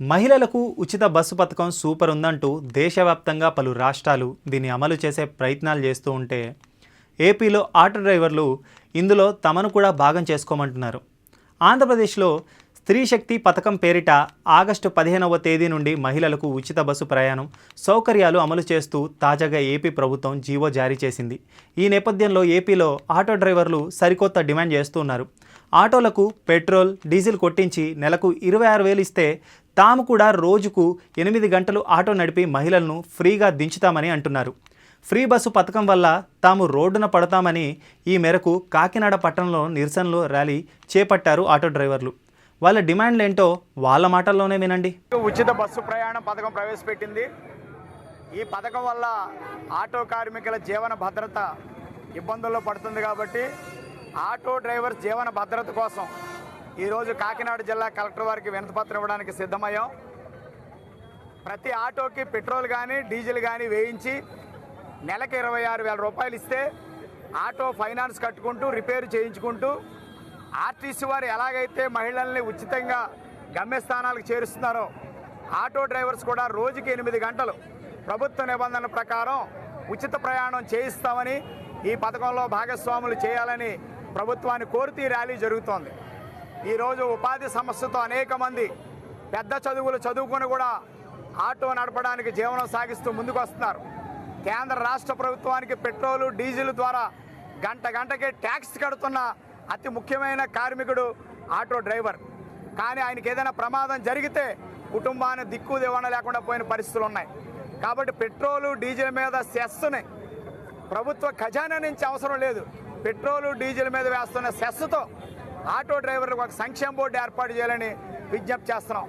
మహిళలకు ఉచిత బస్సు పథకం సూపర్ ఉందంటూ దేశవ్యాప్తంగా పలు రాష్ట్రాలు దీన్ని అమలు చేసే ప్రయత్నాలు చేస్తూ ఉంటే ఏపీలో ఆటో డ్రైవర్లు ఇందులో తమను కూడా భాగం చేసుకోమంటున్నారు. ఆంధ్రప్రదేశ్లో స్త్రీ శక్తి పథకం పేరిట ఆగస్టు పదిహేనవ తేదీ నుండి మహిళలకు ఉచిత బస్సు ప్రయాణం సౌకర్యాలు అమలు చేస్తూ తాజాగా ఏపీ ప్రభుత్వం జీవో జారీ చేసింది. ఈ నేపథ్యంలో ఏపీలో ఆటో డ్రైవర్లు సరికొత్త డిమాండ్ చేస్తున్నారు. ఆటోలకు పెట్రోల్ డీజిల్ కొట్టించి నెలకు ఇరవై ఆరు వేలు ఇస్తే తాము కూడా రోజుకు ఎనిమిది గంటలు ఆటో నడిపి మహిళలను ఫ్రీగా దించుతామని అంటున్నారు. ఫ్రీ బస్సు పథకం వల్ల తాము రోడ్డున పడతామని ఈ మేరకు కాకినాడ పట్టణంలో నిరసనలు ర్యాలీ చేపట్టారు ఆటో డ్రైవర్లు. వాళ్ళ డిమాండ్లు ఏంటో వాళ్ళ మాటల్లోనే వినండి. ఉచిత బస్సు ప్రయాణం పథకం ప్రవేశపెట్టింది. ఈ పథకం వల్ల ఆటో కార్మికుల జీవన భద్రత ఇబ్బందుల్లో పడుతుంది కాబట్టి ఆటో డ్రైవర్ జీవన భద్రత కోసం ఈరోజు కాకినాడ జిల్లా కలెక్టర్ వారికి వినతిపత్రం ఇవ్వడానికి సిద్ధమయ్యాం. ప్రతి ఆటోకి పెట్రోల్ కానీ డీజిల్ కానీ వేయించి నెలకు ఇరవై ఆరు వేల రూపాయలు ఇస్తే ఆటో ఫైనాన్స్ కట్టుకుంటూ రిపేర్ చేయించుకుంటూ ఆర్టీసీ వారు ఎలాగైతే మహిళల్ని ఉచితంగా గమ్యస్థానాలకు చేరుస్తున్నారో ఆటో డ్రైవర్స్ కూడా రోజుకి ఎనిమిది గంటలు ప్రభుత్వ నిబంధనల ప్రకారం ఉచిత ప్రయాణం చేయిస్తామని ఈ పథకంలో భాగస్వాములు చేయాలని ప్రభుత్వాన్ని కోరుతూ ఈ ర్యాలీ జరుగుతోంది. ఈరోజు ఉపాధి సమస్యతో అనేక మంది పెద్ద చదువులు చదువుకొని కూడా ఆటో నడపడానికి జీవనం సాగిస్తూ ముందుకు వస్తున్నారు కేంద్ర రాష్ట్ర ప్రభుత్వానికి పెట్రోలు డీజిల్ ద్వారా గంట గంటకి ట్యాక్స్ కడుతున్న అతి ముఖ్యమైన కార్మికుడు ఆటో డ్రైవర్. కానీ ఆయనకి ఏదైనా ప్రమాదం జరిగితే కుటుంబాన్ని దిక్కు దివాణ లేకుండా పోయిన పరిస్థితులు ఉన్నాయి. కాబట్టి పెట్రోలు డీజిల్ మీద సెస్సుని ప్రభుత్వ ఖజానా నుంచి అవసరం లేదు. పెట్రోలు డీజిల్ మీద వేస్తున్న సెస్తో ఆటో డ్రైవర్లకు ఒక సంక్షేమ బోర్డు ఏర్పాటు చేయాలని విజ్ఞప్తి చేస్తున్నాం.